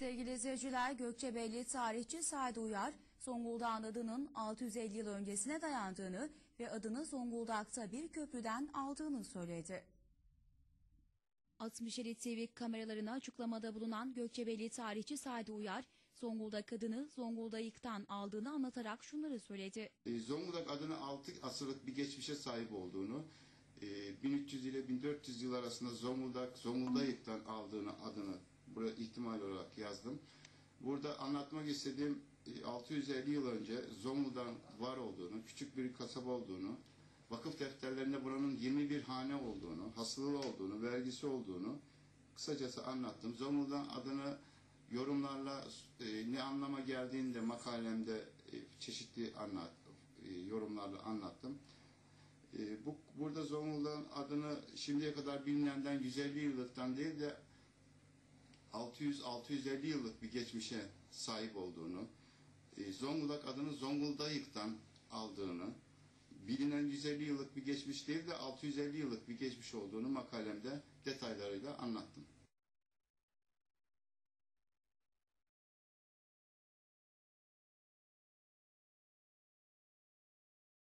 İzleyiciler Gökçebelli tarihçi Sadi Uyar, Zonguldak'ın adının 650 yıl öncesine dayandığını ve adını Zonguldak'ta bir köprüden aldığını söyledi. 67 TV kameralarına açıklamada bulunan Gökçebelli tarihçi Sadi Uyar, Zonguldak adını Zonguldak'tan aldığını anlatarak şunları söyledi. E, Zonguldak adını 6 asırlık bir geçmişe sahip olduğunu, e, 1300 ile 1400 yıl arasında Zonguldak, Zonguldak'tan aldığını adını ihtimal olarak yazdım. Burada anlatmak istediğim e, 650 yıl önce Zonguldak'ın var olduğunu, küçük bir kasaba olduğunu, vakıf defterlerinde buranın 21 hane olduğunu, hasılı olduğunu, vergisi olduğunu kısacası anlattım. Zonguldak'ın adını yorumlarla e, ne anlama geldiğini de makalemde e, çeşitli anlat, e, yorumlarla anlattım. E, bu burada Zonguldak'ın adını şimdiye kadar bilinenden 150 yıllıktan değil de 600-650 yıllık bir geçmişe sahip olduğunu, e, Zonguldak adını Zonguldak'tan aldığını, bilinen 150 yıllık bir geçmiş değil de 650 yıllık bir geçmiş olduğunu makalemde detaylarıyla anlattım.